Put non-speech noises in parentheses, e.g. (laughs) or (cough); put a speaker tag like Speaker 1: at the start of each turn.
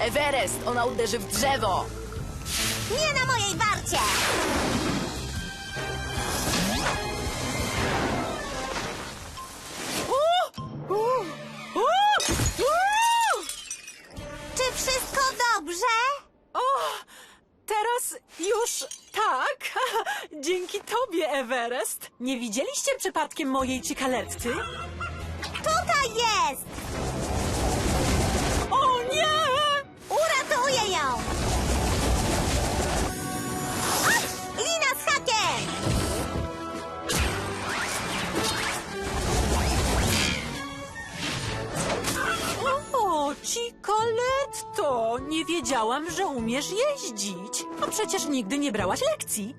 Speaker 1: Everest! Ona uderzy w drzewo!
Speaker 2: Nie na mojej warcie! Czy wszystko dobrze?
Speaker 3: O, teraz już tak. (laughs) Dzięki tobie, Everest. Nie widzieliście przypadkiem mojej cikaletty?
Speaker 2: Tutaj jest!
Speaker 3: Nie wiedziałam, że umiesz jeździć. A przecież nigdy nie brałaś lekcji.